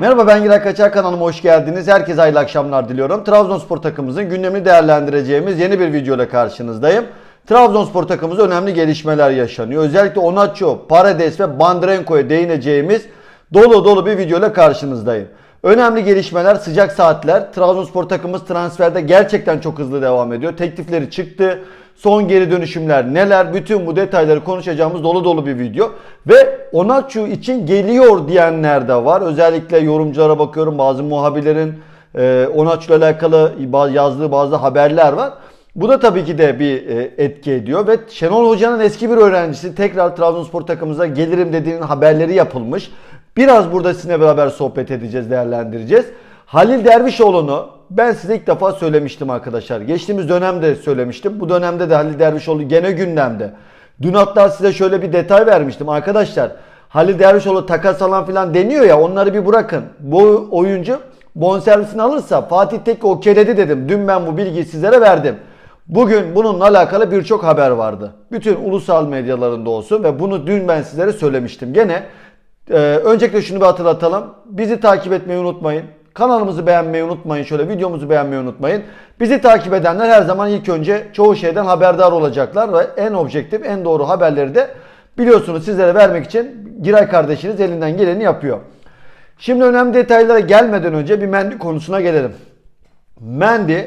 Merhaba ben Giray Kaçar kanalıma hoş geldiniz. Herkese hayırlı akşamlar diliyorum. Trabzonspor takımımızın gündemini değerlendireceğimiz yeni bir video ile karşınızdayım. Trabzonspor takımımızda önemli gelişmeler yaşanıyor. Özellikle Onaço, Paredes ve Bandrenko'ya değineceğimiz dolu dolu bir video ile karşınızdayım. Önemli gelişmeler, sıcak saatler. Trabzonspor takımımız transferde gerçekten çok hızlı devam ediyor. Teklifleri çıktı. Son geri dönüşümler neler? Bütün bu detayları konuşacağımız dolu dolu bir video. Ve Onaçu için geliyor diyenler de var. Özellikle yorumculara bakıyorum. Bazı muhabirlerin e, Onaçu ile alakalı yazdığı bazı haberler var. Bu da tabii ki de bir e, etki ediyor ve Şenol Hoca'nın eski bir öğrencisi tekrar Trabzonspor takımımıza gelirim dediğinin haberleri yapılmış. Biraz burada sizinle beraber sohbet edeceğiz, değerlendireceğiz. Halil Dervişoğlu'nu ben size ilk defa söylemiştim arkadaşlar. Geçtiğimiz dönemde söylemiştim. Bu dönemde de Halil Dervişoğlu gene gündemde. Dün hatta size şöyle bir detay vermiştim. Arkadaşlar Halil Dervişoğlu takas alan filan deniyor ya onları bir bırakın. Bu oyuncu bonservisini alırsa Fatih Tekke okeyledi dedim. Dün ben bu bilgiyi sizlere verdim. Bugün bununla alakalı birçok haber vardı. Bütün ulusal medyalarında olsun ve bunu dün ben sizlere söylemiştim. Gene ee, öncelikle şunu bir hatırlatalım. Bizi takip etmeyi unutmayın. Kanalımızı beğenmeyi unutmayın. Şöyle videomuzu beğenmeyi unutmayın. Bizi takip edenler her zaman ilk önce çoğu şeyden haberdar olacaklar ve en objektif, en doğru haberleri de biliyorsunuz sizlere vermek için Giray kardeşiniz elinden geleni yapıyor. Şimdi önemli detaylara gelmeden önce bir Mendy konusuna gelelim. Mendy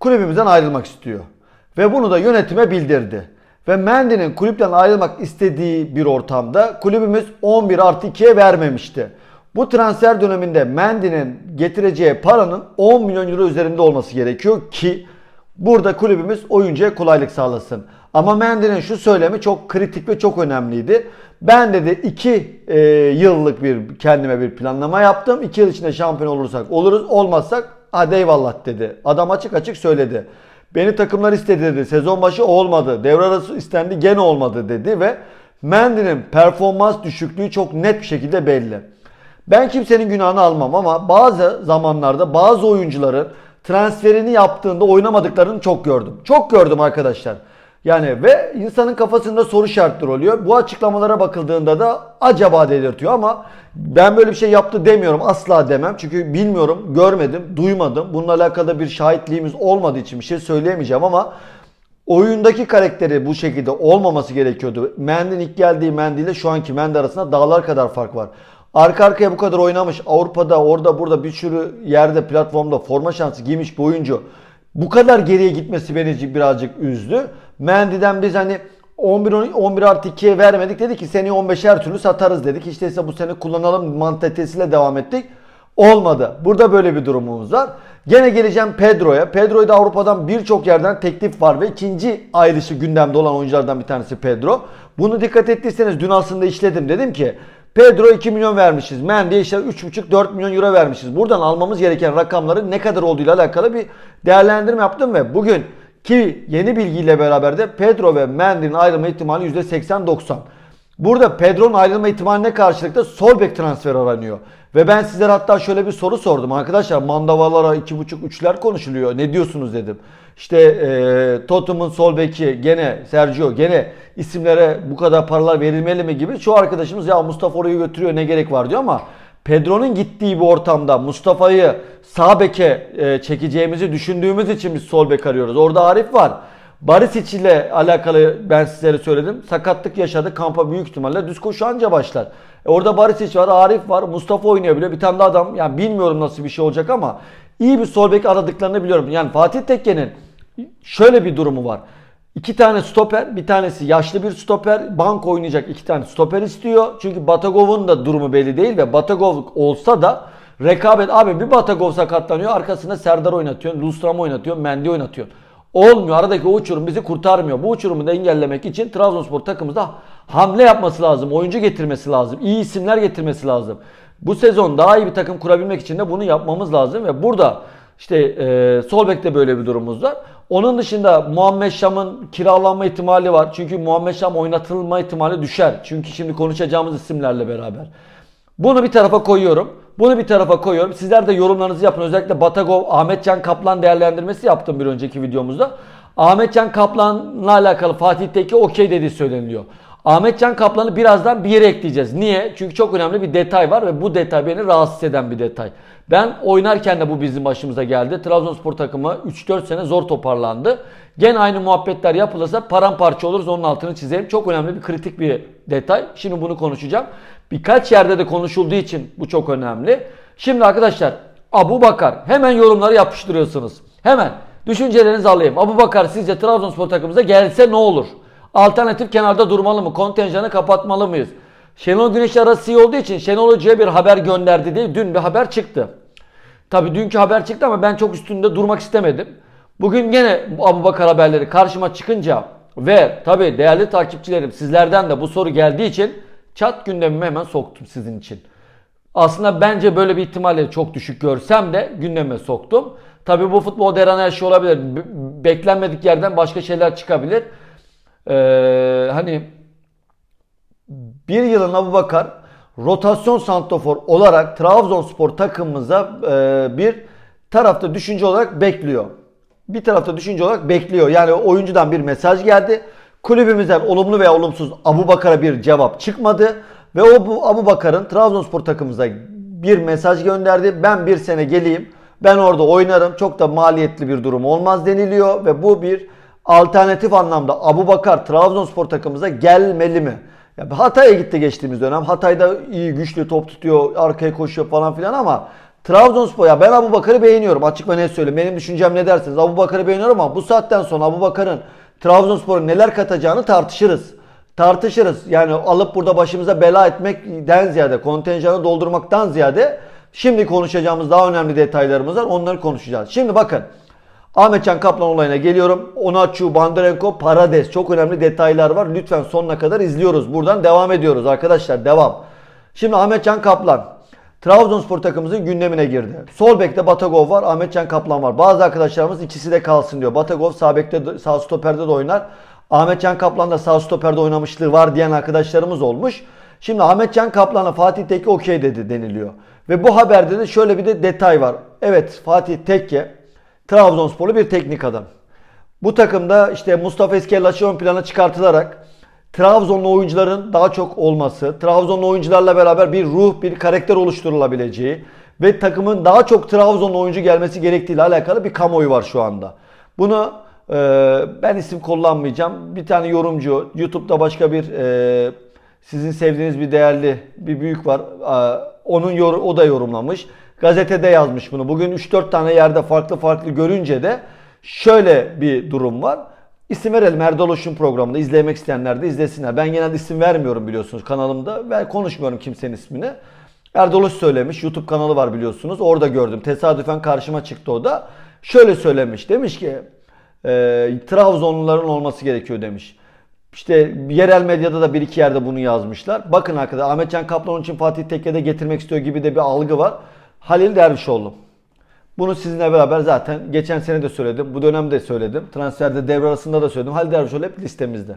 kulübümüzden ayrılmak istiyor. Ve bunu da yönetime bildirdi. Ve Mendy'nin kulüpten ayrılmak istediği bir ortamda kulübümüz 11 artı 2'ye vermemişti. Bu transfer döneminde Mendy'nin getireceği paranın 10 milyon euro üzerinde olması gerekiyor ki burada kulübümüz oyuncuya kolaylık sağlasın. Ama Mendy'nin şu söylemi çok kritik ve çok önemliydi. Ben dedi 2 e, yıllık bir kendime bir planlama yaptım. 2 yıl içinde şampiyon olursak oluruz olmazsak hadi eyvallah dedi. Adam açık açık söyledi. Beni takımlar istedi dedi. Sezon başı olmadı. Devre arası istendi gene olmadı dedi ve Mendy'nin performans düşüklüğü çok net bir şekilde belli. Ben kimsenin günahını almam ama bazı zamanlarda bazı oyuncuların transferini yaptığında oynamadıklarını çok gördüm. Çok gördüm arkadaşlar. Yani ve insanın kafasında soru işaretleri oluyor. Bu açıklamalara bakıldığında da acaba delirtiyor ama ben böyle bir şey yaptı demiyorum. Asla demem. Çünkü bilmiyorum, görmedim, duymadım. Bununla alakalı bir şahitliğimiz olmadığı için bir şey söyleyemeyeceğim ama oyundaki karakteri bu şekilde olmaması gerekiyordu. Mendy'nin ilk geldiği Mendy ile şu anki Mendy arasında dağlar kadar fark var. Arka arkaya bu kadar oynamış. Avrupa'da orada burada bir sürü yerde platformda forma şansı giymiş bir oyuncu. Bu kadar geriye gitmesi beni birazcık üzdü. Mendy'den biz hani 11 11 artı 2'ye vermedik. Dedi ki seni 15 her türlü satarız dedik. İşte ise bu sene kullanalım mantalitesiyle devam ettik. Olmadı. Burada böyle bir durumumuz var. Gene geleceğim Pedro'ya. Pedro'yu da Avrupa'dan birçok yerden teklif var ve ikinci ayrışı gündemde olan oyunculardan bir tanesi Pedro. Bunu dikkat ettiyseniz dün aslında işledim. Dedim ki Pedro 2 milyon vermişiz. Mendy'ye işte 3,5-4 milyon euro vermişiz. Buradan almamız gereken rakamların ne kadar olduğuyla alakalı bir değerlendirme yaptım ve bugün ki yeni bilgiyle beraber de Pedro ve Mendy'nin ayrılma ihtimali %80-90. Burada Pedro'nun ayrılma ihtimaline karşılıkta sol bek transfer aranıyor. Ve ben sizlere hatta şöyle bir soru sordum. Arkadaşlar mandavalara 2.5-3'ler konuşuluyor. Ne diyorsunuz dedim. İşte e, Tottenham'ın sol beki gene Sergio gene isimlere bu kadar paralar verilmeli mi gibi. Çoğu arkadaşımız ya Mustafa orayı götürüyor ne gerek var diyor ama Pedro'nun gittiği bir ortamda Mustafa'yı sağ beke e, çekeceğimizi düşündüğümüz için biz sol bek arıyoruz. Orada Arif var. Barisic ile alakalı ben sizlere söyledim. Sakatlık yaşadı. Kampa büyük ihtimalle düz koşu anca başlar. E orada Barisic var, Arif var, Mustafa oynayabiliyor. Bir tane de adam yani bilmiyorum nasıl bir şey olacak ama iyi bir sol bek aradıklarını biliyorum. Yani Fatih Tekke'nin şöyle bir durumu var. İki tane stoper, bir tanesi yaşlı bir stoper, bank oynayacak iki tane stoper istiyor. Çünkü Batagov'un da durumu belli değil ve Batagov olsa da rekabet abi bir Batagov sakatlanıyor arkasında Serdar oynatıyor, Lustram oynatıyor, Mendy oynatıyor. Olmuyor. Aradaki o uçurum bizi kurtarmıyor. Bu uçurumu da engellemek için Trabzonspor takımımızda hamle yapması lazım. Oyuncu getirmesi lazım. iyi isimler getirmesi lazım. Bu sezon daha iyi bir takım kurabilmek için de bunu yapmamız lazım ve burada işte e, sol böyle bir durumumuz var. Onun dışında Muhammed Şam'ın kiralanma ihtimali var. Çünkü Muhammed Şam oynatılma ihtimali düşer. Çünkü şimdi konuşacağımız isimlerle beraber. Bunu bir tarafa koyuyorum. Bunu bir tarafa koyuyorum. Sizler de yorumlarınızı yapın. Özellikle Batagov, Ahmetcan Kaplan değerlendirmesi yaptım bir önceki videomuzda. Ahmetcan Kaplan'la alakalı Fatih Tekke okey dediği söyleniliyor. Ahmetcan Kaplan'ı birazdan bir yere ekleyeceğiz. Niye? Çünkü çok önemli bir detay var ve bu detay beni rahatsız eden bir detay. Ben oynarken de bu bizim başımıza geldi. Trabzonspor takımı 3-4 sene zor toparlandı. Gene aynı muhabbetler yapılırsa paramparça oluruz. Onun altını çizeyim. Çok önemli bir kritik bir detay. Şimdi bunu konuşacağım. Birkaç yerde de konuşulduğu için bu çok önemli. Şimdi arkadaşlar Abu Bakar hemen yorumları yapıştırıyorsunuz. Hemen düşüncelerinizi alayım. Abu Bakar sizce Trabzonspor takımımıza gelse ne olur? Alternatif kenarda durmalı mı? Kontenjanı kapatmalı mıyız? Şenol Güneş arası iyi olduğu için Şenol Hoca'ya bir haber gönderdi diye dün bir haber çıktı. Tabii dünkü haber çıktı ama ben çok üstünde durmak istemedim. Bugün gene Abu Bakar haberleri karşıma çıkınca ve tabii değerli takipçilerim sizlerden de bu soru geldiği için çat gündemime hemen soktum sizin için. Aslında bence böyle bir ihtimalle çok düşük görsem de gündeme soktum. Tabii bu futbolda her an her şey olabilir. Be- Beklenmedik yerden başka şeyler çıkabilir. Ee, hani bir yılın Abu Bakar rotasyon santrofor olarak Trabzonspor takımımıza e, bir tarafta düşünce olarak bekliyor. Bir tarafta düşünce olarak bekliyor. Yani oyuncudan bir mesaj geldi. Kulübümüzden olumlu veya olumsuz Abu Bakar'a bir cevap çıkmadı. Ve o bu Abu Bakar'ın Trabzonspor takımımıza bir mesaj gönderdi. Ben bir sene geleyim. Ben orada oynarım. Çok da maliyetli bir durum olmaz deniliyor. Ve bu bir alternatif anlamda Abu Bakar Trabzonspor takımımıza gelmeli mi? Ya Hatay'a gitti geçtiğimiz dönem. Hatay'da iyi güçlü top tutuyor, arkaya koşuyor falan filan ama Trabzonspor ya ben Abu Bakar'ı beğeniyorum. Açık ve net söyleyeyim. Benim düşüncem ne derseniz Abu Bakar'ı beğeniyorum ama bu saatten sonra Abu Bakar'ın Trabzonspor'a neler katacağını tartışırız. Tartışırız. Yani alıp burada başımıza bela etmekten ziyade, kontenjanı doldurmaktan ziyade şimdi konuşacağımız daha önemli detaylarımız var. Onları konuşacağız. Şimdi bakın. Ahmetcan Kaplan olayına geliyorum. Onaçu, Bandarenko, Parades. Çok önemli detaylar var. Lütfen sonuna kadar izliyoruz. Buradan devam ediyoruz arkadaşlar. Devam. Şimdi Ahmetcan Kaplan. Trabzonspor takımımızın gündemine girdi. Sol bekte Batagov var, Ahmetcan Kaplan var. Bazı arkadaşlarımız ikisi de kalsın diyor. Batagov sağ bekte, sağ stoperde de oynar. Ahmetcan Kaplan da sağ stoperde oynamışlığı var diyen arkadaşlarımız olmuş. Şimdi Ahmetcan Kaplan'a Fatih Tekke okey dedi deniliyor. Ve bu haberde de şöyle bir de detay var. Evet Fatih Tekke Trabzonsporlu bir teknik adam. Bu takımda işte Mustafa Eskellaç'ı ön plana çıkartılarak Trabzonlu oyuncuların daha çok olması, Trabzonlu oyuncularla beraber bir ruh, bir karakter oluşturulabileceği ve takımın daha çok Trabzonlu oyuncu gelmesi gerektiğiyle alakalı bir kamuoyu var şu anda. Bunu e, ben isim kullanmayacağım. Bir tane yorumcu, YouTube'da başka bir e, sizin sevdiğiniz bir değerli bir büyük var. E, onun yor, o da yorumlamış. Gazetede yazmış bunu. Bugün 3-4 tane yerde farklı farklı görünce de şöyle bir durum var. İsim verelim Erdal Hoş'un programında izlemek isteyenler de izlesinler. Ben genelde isim vermiyorum biliyorsunuz kanalımda. Ben konuşmuyorum kimsenin ismini. Erdal Hoş söylemiş. YouTube kanalı var biliyorsunuz. Orada gördüm. Tesadüfen karşıma çıktı o da. Şöyle söylemiş. Demiş ki e, Trabzonluların olması gerekiyor demiş. İşte yerel medyada da bir iki yerde bunu yazmışlar. Bakın arkadaşlar Ahmetcan Kaplan için Fatih Tekke'de getirmek istiyor gibi de bir algı var. Halil Dervişoğlu. Bunu sizinle beraber zaten geçen sene de söyledim. Bu dönemde söyledim. Transferde devre arasında da söyledim. Halil Dervişoğlu hep listemizde.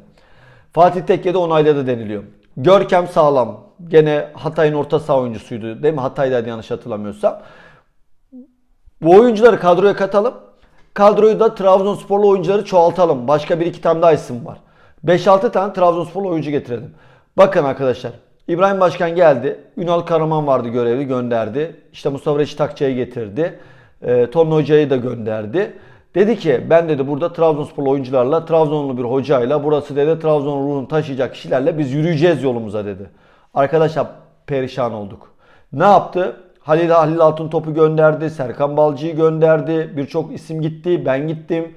Fatih Tekke'de onayladı deniliyor. Görkem Sağlam. Gene Hatay'ın orta saha oyuncusuydu. Değil mi? Hatay'daydı yanlış hatırlamıyorsam. Bu oyuncuları kadroya katalım. Kadroyu da Trabzonsporlu oyuncuları çoğaltalım. Başka bir iki tane daha isim var. 5-6 tane Trabzonsporlu oyuncu getirelim. Bakın arkadaşlar. İbrahim Başkan geldi. Ünal Karaman vardı görevli gönderdi. İşte Mustafa Reşit Akçay'ı getirdi. E, Tonlu Hoca'yı da gönderdi. Dedi ki ben dedi burada Trabzonsporlu oyuncularla, Trabzonlu bir hocayla, burası dedi Trabzon ruhunu taşıyacak kişilerle biz yürüyeceğiz yolumuza dedi. Arkadaşlar perişan olduk. Ne yaptı? Halil Halil Altın topu gönderdi, Serkan Balcı'yı gönderdi, birçok isim gitti, ben gittim.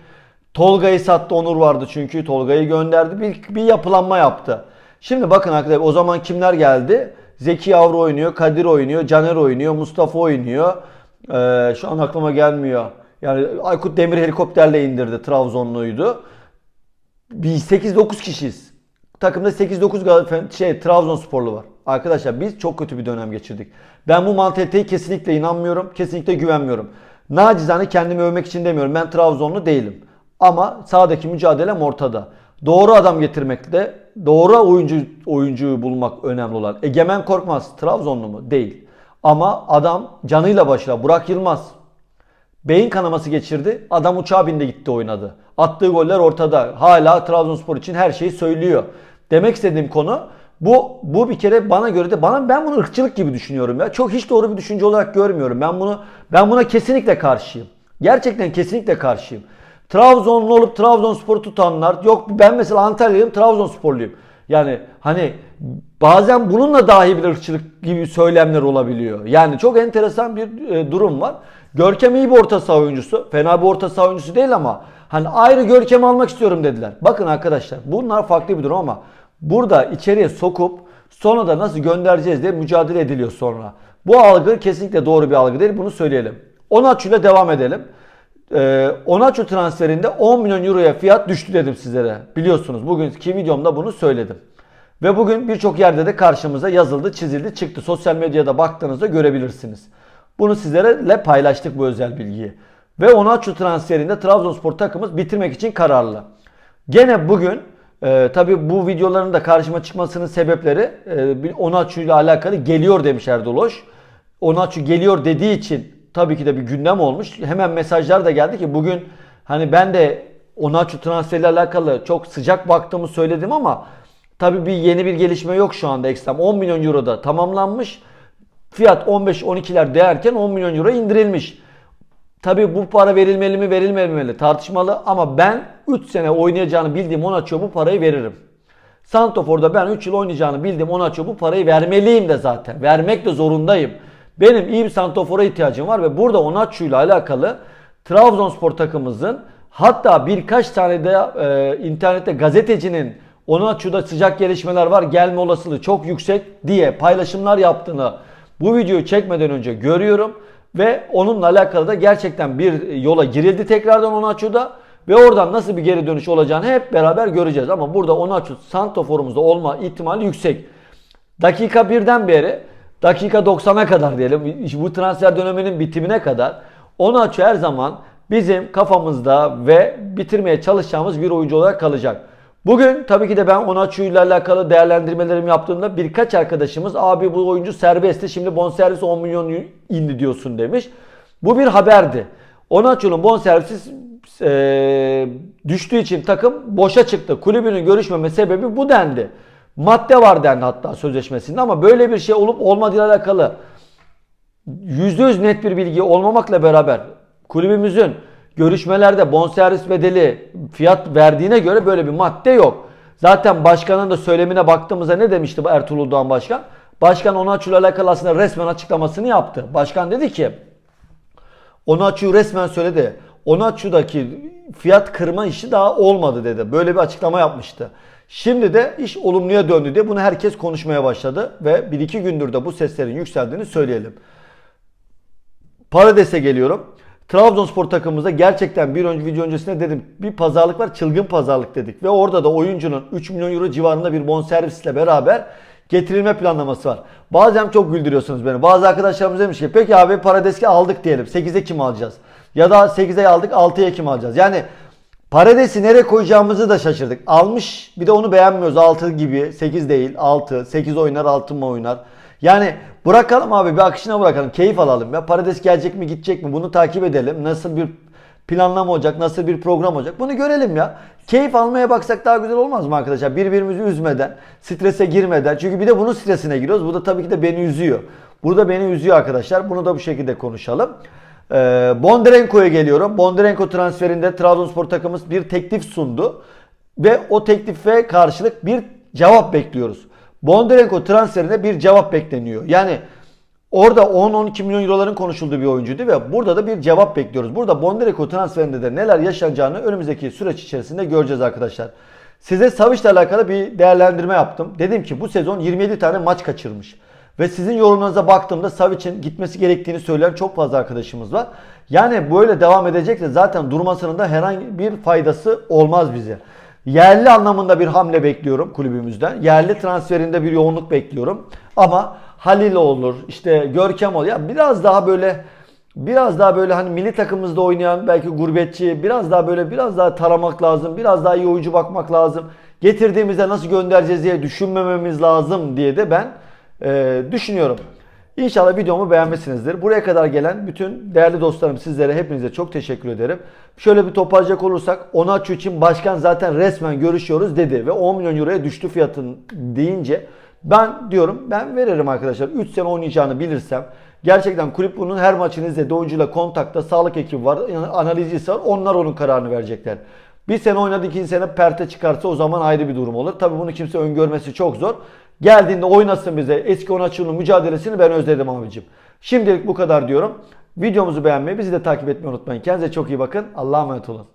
Tolga'yı sattı, Onur vardı çünkü Tolga'yı gönderdi, bir, bir yapılanma yaptı. Şimdi bakın arkadaşlar o zaman kimler geldi? Zeki Yavru oynuyor, Kadir oynuyor, Caner oynuyor, Mustafa oynuyor. Ee, şu an aklıma gelmiyor. Yani Aykut Demir helikopterle indirdi, Trabzonluydu. Biz 8-9 kişiyiz. Takımda 8-9 Gal- şey Trabzonsporlu var. Arkadaşlar biz çok kötü bir dönem geçirdik. Ben bu mantaliteye kesinlikle inanmıyorum. Kesinlikle güvenmiyorum. Nacizane kendimi övmek için demiyorum. Ben Trabzonlu değilim. Ama sahadaki mücadelem ortada. Doğru adam getirmekle, doğru oyuncu oyuncuyu bulmak önemli olan. Egemen Korkmaz Trabzonlu mu? Değil. Ama adam canıyla başla. Burak Yılmaz Beyin kanaması geçirdi. Adam uçağa bindi gitti oynadı. Attığı goller ortada. Hala Trabzonspor için her şeyi söylüyor. demek istediğim konu bu bu bir kere bana göre de bana ben bunu ırkçılık gibi düşünüyorum ya. Çok hiç doğru bir düşünce olarak görmüyorum. Ben bunu ben buna kesinlikle karşıyım. Gerçekten kesinlikle karşıyım. Trabzonlu olup Trabzonspor'u tutanlar yok ben mesela Antalyalıyım Trabzonsporluyum. Yani hani bazen bununla dahi bir ırkçılık gibi söylemler olabiliyor. Yani çok enteresan bir e, durum var. Görkem iyi bir orta saha oyuncusu. Fena bir orta saha oyuncusu değil ama hani ayrı Görkem almak istiyorum dediler. Bakın arkadaşlar bunlar farklı bir durum ama burada içeriye sokup sonra da nasıl göndereceğiz diye mücadele ediliyor sonra. Bu algı kesinlikle doğru bir algı değil bunu söyleyelim. Onaçu ile devam edelim. Ee, Onaçu transferinde 10 milyon euroya fiyat düştü dedim sizlere. Biliyorsunuz bugünkü videomda bunu söyledim. Ve bugün birçok yerde de karşımıza yazıldı, çizildi, çıktı. Sosyal medyada baktığınızda görebilirsiniz. Bunu sizlerle paylaştık bu özel bilgiyi. Ve Onaçu transferinde Trabzonspor takımımız bitirmek için kararlı. Gene bugün e, tabi bu videoların da karşıma çıkmasının sebepleri e, bir Onaçu ile alakalı geliyor demiş Erdoloş. Onaçu geliyor dediği için tabii ki de bir gündem olmuş. Hemen mesajlar da geldi ki bugün hani ben de Onaçu transferiyle alakalı çok sıcak baktığımı söyledim ama tabii bir yeni bir gelişme yok şu anda ekstrem. 10 milyon euro da tamamlanmış. Fiyat 15-12'ler değerken 10 milyon euro indirilmiş. Tabii bu para verilmeli mi verilmemeli tartışmalı ama ben 3 sene oynayacağını bildiğim Onaçu'ya bu parayı veririm. Santofor'da ben 3 yıl oynayacağını bildiğim Onaçu'ya bu parayı vermeliyim de zaten. Vermek de zorundayım. Benim iyi bir Santofor'a ihtiyacım var ve burada Onaçu ile alakalı Trabzonspor takımımızın hatta birkaç tane de e, internette gazetecinin Onaçu'da sıcak gelişmeler var gelme olasılığı çok yüksek diye paylaşımlar yaptığını bu videoyu çekmeden önce görüyorum. Ve onunla alakalı da gerçekten bir yola girildi tekrardan Onaçu'da. Ve oradan nasıl bir geri dönüş olacağını hep beraber göreceğiz. Ama burada Onaçu Santofor'umuzda olma ihtimali yüksek. Dakika birden beri dakika 90'a kadar diyelim bu transfer döneminin bitimine kadar Onaçu her zaman bizim kafamızda ve bitirmeye çalışacağımız bir oyuncu olarak kalacak. Bugün tabii ki de ben Onaçu ile alakalı değerlendirmelerimi yaptığımda birkaç arkadaşımız abi bu oyuncu serbestti şimdi bonservis 10 milyon indi diyorsun demiş. Bu bir haberdi. Onaçu'nun bonservisi e, düştüğü için takım boşa çıktı. Kulübünün görüşmeme sebebi bu dendi. Madde var dendi hatta sözleşmesinde ama böyle bir şey olup olmadığıyla alakalı %100 net bir bilgi olmamakla beraber kulübümüzün görüşmelerde bonservis bedeli fiyat verdiğine göre böyle bir madde yok. Zaten başkanın da söylemine baktığımızda ne demişti Ertuğrul Doğan Başkan? Başkan Onaçu ile alakalı aslında resmen açıklamasını yaptı. Başkan dedi ki Onaçu'yu resmen söyledi. Onaçu'daki fiyat kırma işi daha olmadı dedi. Böyle bir açıklama yapmıştı. Şimdi de iş olumluya döndü diye bunu herkes konuşmaya başladı ve bir iki gündür de bu seslerin yükseldiğini söyleyelim. Parades'e geliyorum. Trabzonspor takımımızda gerçekten bir önce video öncesinde dedim bir pazarlık var çılgın pazarlık dedik. Ve orada da oyuncunun 3 milyon euro civarında bir bonservisle beraber getirilme planlaması var. Bazen çok güldürüyorsunuz beni. Bazı arkadaşlarımız demiş ki peki abi Parades'i aldık diyelim 8'e kim alacağız? Ya da 8'e aldık 6'ya kim alacağız? Yani Parades'i nereye koyacağımızı da şaşırdık. Almış bir de onu beğenmiyoruz 6 gibi 8 değil 6 8 oynar 6 mı oynar? Yani bırakalım abi bir akışına bırakalım. Keyif alalım. Ya Parades gelecek mi gidecek mi? Bunu takip edelim. Nasıl bir planlama olacak? Nasıl bir program olacak? Bunu görelim ya. Keyif almaya baksak daha güzel olmaz mı arkadaşlar? Birbirimizi üzmeden, strese girmeden. Çünkü bir de bunun stresine giriyoruz. Bu da tabii ki de beni üzüyor. Burada beni üzüyor arkadaşlar. Bunu da bu şekilde konuşalım. Ee, Bondarenko'ya geliyorum. Bondarenko transferinde Trabzonspor takımımız bir teklif sundu. Ve o teklife karşılık bir cevap bekliyoruz. Bondarenko transferine bir cevap bekleniyor. Yani orada 10-12 milyon euroların konuşulduğu bir oyuncuydu ve burada da bir cevap bekliyoruz. Burada Bondarenko transferinde de neler yaşanacağını önümüzdeki süreç içerisinde göreceğiz arkadaşlar. Size Savic'le alakalı bir değerlendirme yaptım. Dedim ki bu sezon 27 tane maç kaçırmış. Ve sizin yorumlarınıza baktığımda Savic'in gitmesi gerektiğini söyleyen çok fazla arkadaşımız var. Yani böyle devam edecekse zaten durmasının da herhangi bir faydası olmaz bize. Yerli anlamında bir hamle bekliyorum kulübümüzden. Yerli transferinde bir yoğunluk bekliyorum. Ama Halil olur, işte Görkem olur. Ya biraz daha böyle biraz daha böyle hani milli takımımızda oynayan belki gurbetçi biraz daha böyle biraz daha taramak lazım. Biraz daha iyi oyuncu bakmak lazım. Getirdiğimizde nasıl göndereceğiz diye düşünmememiz lazım diye de ben e, düşünüyorum. İnşallah videomu beğenmişsinizdir. Buraya kadar gelen bütün değerli dostlarım sizlere hepinize çok teşekkür ederim. Şöyle bir toparlayacak olursak Onaçu için başkan zaten resmen görüşüyoruz dedi ve 10 milyon euroya düştü fiyatın deyince ben diyorum ben veririm arkadaşlar. 3 sene oynayacağını bilirsem Gerçekten kulüp bunun her maçını izledi. Oyuncuyla kontakta, sağlık ekibi var, analizcisi var. Onlar onun kararını verecekler. Bir sene oynadı, ikinci sene perte çıkarsa o zaman ayrı bir durum olur. Tabii bunu kimse öngörmesi çok zor. Geldiğinde oynasın bize. Eski Onaçu'nun mücadelesini ben özledim abicim. Şimdilik bu kadar diyorum. Videomuzu beğenmeyi, bizi de takip etmeyi unutmayın. Kendinize çok iyi bakın. Allah'a emanet olun.